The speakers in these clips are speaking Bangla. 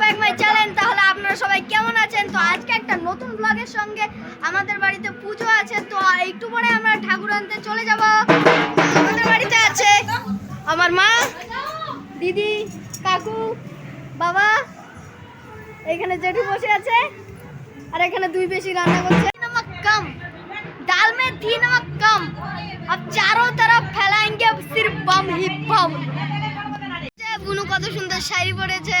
ব্যাক মাই চ্যানেল তাহলে আপনারা সবাই কেমন আছেন তো আজকে একটা নতুন ব্লগের সঙ্গে আমাদের বাড়িতে পুজো আছে তো একটু পরে আমরা ঠাকুর আনতে চলে যাব আমাদের বাড়িতে আছে আমার মা দিদি কাকু বাবা এখানে জেঠু বসে আছে আর এখানে দুই বেশি রান্না করছে नमक कम दाल में थी नमक कम अब चारों तरफ फैलाएंगे अब सिर्फ बम ही बम বুনু কত সুন্দর শাড়ি পরেছে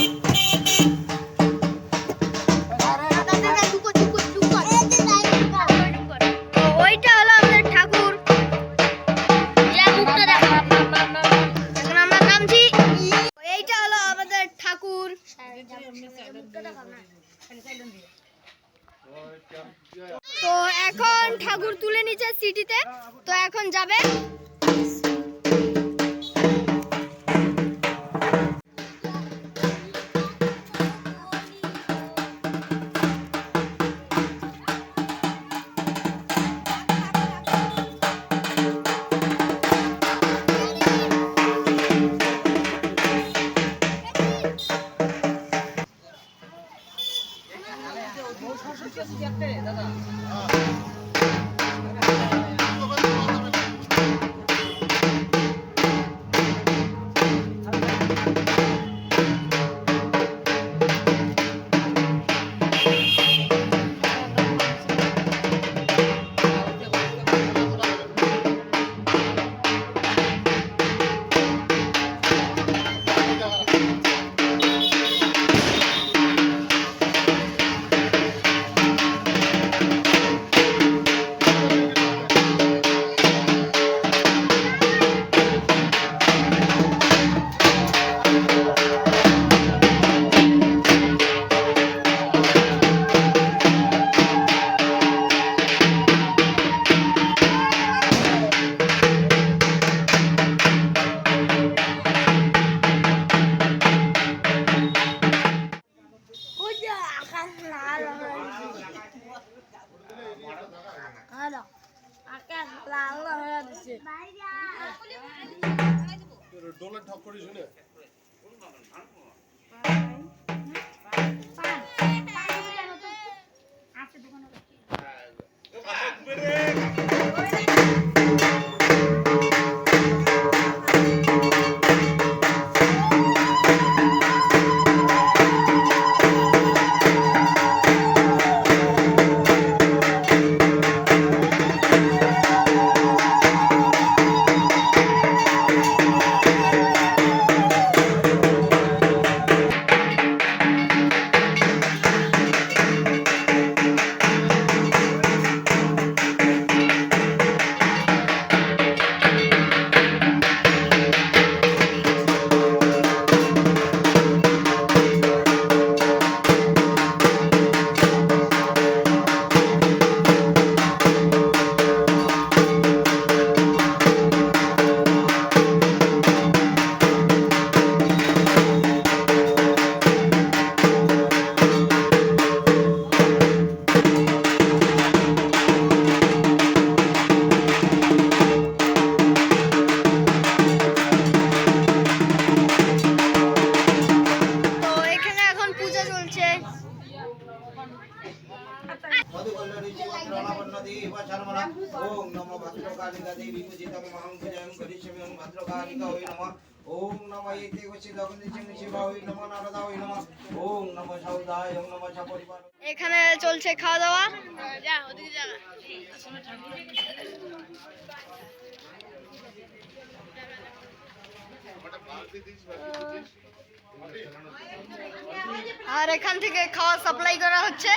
তুলে নিচ্ছে সিটিতে। তো এখন যাবে। ডোলের ঠক করে শুনে ওম নমো ভদ্রকালিকা দেবী পূজিতং মহং পূজাং করিষ্যামি ওম নম নম এখানে চলছে খাওয়া দাওয়া যা ওদিকে যা আর এখান থেকে খাওয়া সাপ্লাই করা হচ্ছে।